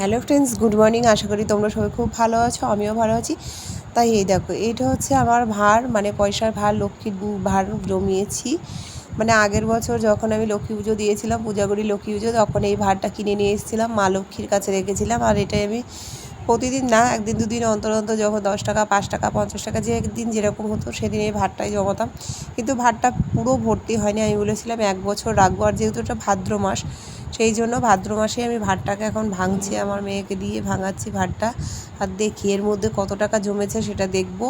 Hello friends good morning আশা করি তোমরা সবাই খুব ভালো আছো, আমিও ভালো আছি। তাই এই দেখো এইটা হচ্ছে আমার ভার মানে পয়সার ভার, লক্ষ্মীর ভার জমিয়েছি। মানে আগের বছর যখন আমি লক্ষ্মী পুজো দিয়েছিলাম, পূজা করি লক্ষ্মী পুজো, তখন এই ভারটা কিনে নিয়ে এসেছিলাম, মা লক্ষ্মীর কাছে রেখেছিলাম, আর এটাই আমি প্রতিদিন না, একদিন দুদিন অন্তর অন্তর যখন দশ টাকা, পাঁচ টাকা, পঞ্চাশ টাকা যে একদিন যেরকম হতো সেদিন এই ভাতটাই জমাতাম। কিন্তু ভাতটা পুরো ভর্তি হয়নি। আমি বলেছিলাম এক বছর রাখব। আর যেহেতু এটা ভাদ্র মাস, সেই জন্য ভাদ্র মাসে আমি ভাতটাকে এখন ভাঙছি। আমার মেয়েকে দিয়ে ভাঙাচ্ছি ভাতটা। আর দেখি এর মধ্যে কত টাকা জমেছে সেটা দেখব।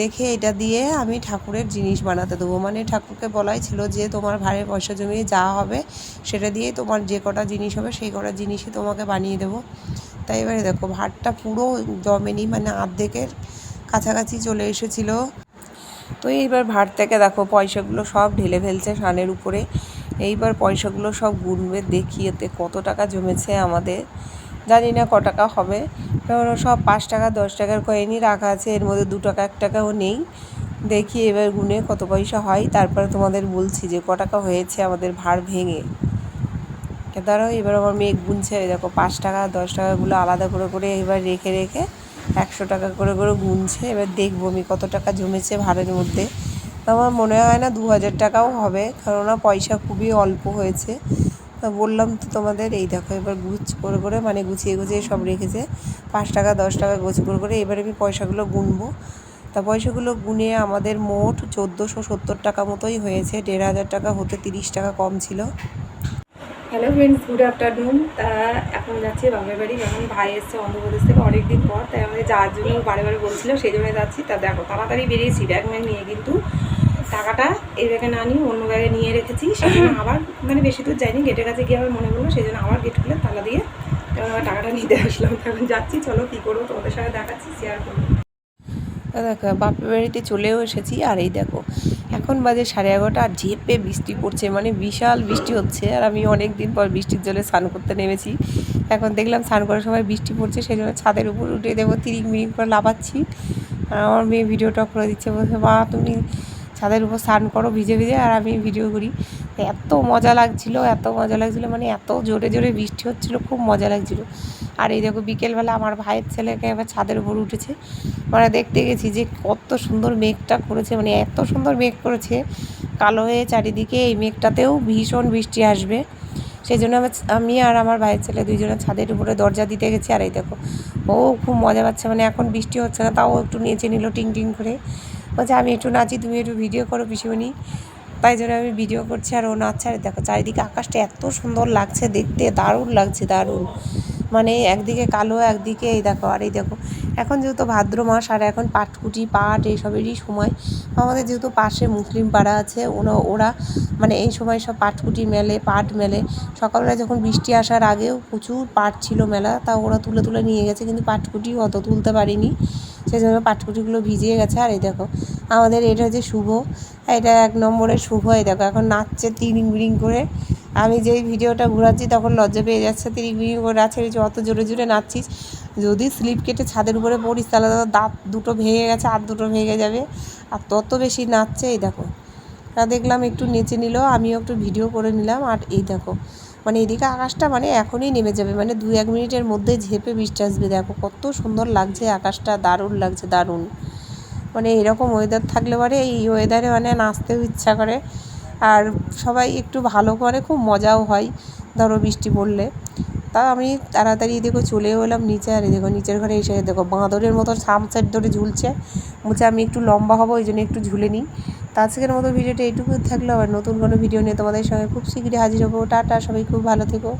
দেখে এটা দিয়ে আমি ঠাকুরের জিনিস বানাতে দেবো। মানে ঠাকুরকে বলাই ছিল যে তোমার ভাড়ে পয়সা জমিয়ে যা হবে, সেটা দিয়ে তোমার যে কটা জিনিস হবে, সেই কটা জিনিসই তোমাকে বানিয়ে দেবো। তাই এবারে দেখো, ভাতটা পুরো জমেনি মানে আর্ধেকের কাছাকাছি চলে এসেছিল। তো এইবার ভাত থেকে দেখো, পয়সাগুলো সব ঢেলে ফেলছে সানের উপরে। এইবার পয়সাগুলো সব গুনবে, দেখি এতে কত টাকা জমেছে আমাদের। জানি না ক টাকা হবে। কারণ সব পাঁচ টাকা, দশ টাকার কয়েনই রাখা আছে, এর মধ্যে দু টাকা, এক টাকাও নেই। দেখি এবার গুনে কত পয়সা হয়। তারপরে তোমাদের বলছি যে ক টাকা হয়েছে আমাদের ভার ভেঙে। দাঁড়াও এবার আমার মেয়ে গুনছে দেখো, পাঁচ টাকা, দশ টাকাগুলো আলাদা করে করে এবার রেখে রেখে একশো টাকা করে করে গুনছে। এবার দেখব আমি কত টাকা জমেছে ভাড়ের মধ্যে। আমার মনে হয় না দু হাজার টাকাও হবে, কেননা পয়সা খুবই অল্প হয়েছে। তা বললাম তো তোমাদের, এই দেখো, এবার গুছ করে করে মানে গুছিয়ে গুছিয়ে সব রেখেছে। পাঁচ টাকা, দশ টাকা গুছ, করে করে এবার আমি পয়সাগুলো গুনবো। তা পয়সাগুলো গুনে আমাদের মোট চোদ্দোশো সত্তর টাকা মতোই হয়েছে। দেড় হাজার টাকা হতে তিরিশ টাকা কম ছিল। হ্যালো ফ্রেন্ডস গুড আফটারনুন তা এখন যাচ্ছি বাপের বাড়ি। যখন ভাই এসছে অন্ধ্রপ্রদেশ থেকে অনেকদিন পর। তাই আমাদের যাওয়ার জন্য বারে বারে বলছিল, সেই জন্য যাচ্ছি। তা দেখো, তাড়াতাড়ি বেরিয়েছি, ব্যাগ ম্যাগ নিয়ে কিন্তু টাকাটা এই ব্যাগে না নিয়ে অন্য ব্যাগে নিয়ে রেখেছি। সেই জন্য আবার মানে বেশি দূর যাইনি গেটের কাছে গিয়ে আবার মনে পড়ল, সেই জন্য আবার গেট খুলে তালা দিয়ে এবার আবার টাকাটা নিতে আসলাম। এখন যাচ্ছি, চলো কী করব তোমাদের সঙ্গে দেখাচ্ছি শেয়ার করব। দেখো, বাপের বাড়িতে চলেও এসেছি, আর এই দেখো এখন বাজে সাড়ে এগারোটা, আর ঝেপে বৃষ্টি পড়ছে মানে বিশাল বৃষ্টি হচ্ছে, আর আমি অনেক দিন পর বৃষ্টির জলে স্নান করতে নেমেছি। এখন দেখলাম স্নান করার সময় বৃষ্টি পড়ছে সেই জন্য ছাদের উপর উঠে দেবো তিরিশ মিনিট করে লাফাচ্ছি। আর আমার মেয়ে ভিডিওটা করে দিচ্ছে, বলছে, মা, তুমি ছাদের উপর স্নান করো, ভিজে ভিজে, আর আমি ভিডিও করি। এত মজা লাগছিল, এত মজা লাগছিল মানে এত জোরে জোরে বৃষ্টি হচ্ছিল, খুব মজা লাগছিল। আর এই দেখো বিকেলবেলা আমার ভাইয়ের ছেলেকে এবার ছাদের উপর উঠেছে। মানে দেখতে গেছি যে কত সুন্দর মেঘটা করেছে মানে এত সুন্দর মেঘ করেছে। কালো হয়ে চারিদিকে এই মেঘটাতেও ভীষণ বৃষ্টি আসবে। সেই জন্য আমি আর আমার ভাইয়ের ছেলে দুইজনে ছাদের উপরে দরজা দিতে গেছি। আর এই দেখো, ও খুব মজা পাচ্ছে মানে এখন বৃষ্টি হচ্ছে না, তাও একটু নেচে নিল টিং টিং করে। বলছে, আমি একটু নাচি, তুমি একটু ভিডিও করো পিছুনি তাই জন্য আমি ভিডিও করছি আর ও আর দেখো চারিদিকে আকাশটা এত সুন্দর লাগছে দেখতে, দারুণ লাগছে, দারুণ। মানে একদিকে কালো, একদিকে এই দেখো, আর এই দেখো, এখন যেহেতু ভাদ্র মাস আর এখন পাটকুটি, পাট এইসবেরই সময়, আমাদের যেহেতু পাশে মুসলিম পাড়া আছে ওরা ওরা মানে এই সময় সব পাটকুটি মেলে, পাট মেলে। সকালবেলা যখন বৃষ্টি আসার আগেও প্রচুর পাট ছিল মেলা, তা ওরা তুলে তুলে নিয়ে গেছে, কিন্তু পাটকুটি অত তুলতে পারিনি। সেই জন্য পাটকুটিগুলো ভিজিয়ে গেছে। আর এই দেখো, আমাদের এটা হচ্ছে শুভ। এটা এক নম্বরের শুভ, এই দেখো, এখন নাচছে তিরিং বিরিং করে। আমি যেই ভিডিওটা ঘোরাচ্ছি তখন লজ্জা পেয়ে যাচ্ছে, তিরিং বিরিং করে নাচছে। অত জোরে জোরে নাচছিস, যদি স্লিপ কেটে ছাদের উপরে পড়িস তাহলে তো দাঁত দুটো ভেঙে গেছে, আর দুটো ভেঙে যাবে। আর তত বেশি নাচছে, এই দেখো। দেখলাম একটু নেচে নিল, আমিও একটু ভিডিও করে নিলাম। আর এই দেখো মানে এদিকে আকাশটা মানে এখনই নেমে যাবে মানে দু এক মিনিটের মধ্যে ঝেপে বৃষ্টি আসবে, দেখো কত সুন্দর লাগছে আকাশটা, দারুণ লাগছে, দারুণ। মানে এরকম ওয়েদার থাকলে পরে এই ওয়েদারে মানে নাচতেও ইচ্ছা করে। আর সবাই একটু ভালো করে খুব মজাও হয়, ধরো বৃষ্টি পড়লে। তা আমি তাড়াতাড়ি দেখো চলেও এলাম নিচে, আর দেখো নিচের ঘরে এসে দেখো বাঁদরের মতো সামসাইড ধরে ঝুলছে। বলছে আমি একটু লম্বা হব, ওই জন্য একটু ঝুলে নিই। তা আজকের মতো ভিডিওটা এইটুকু থাকল। আবার নতুন কোনো ভিডিও নিয়ে তোমাদের সঙ্গে খুব শীঘ্রই হাজির হব। টাটা, সবাই খুব ভালো থেকো।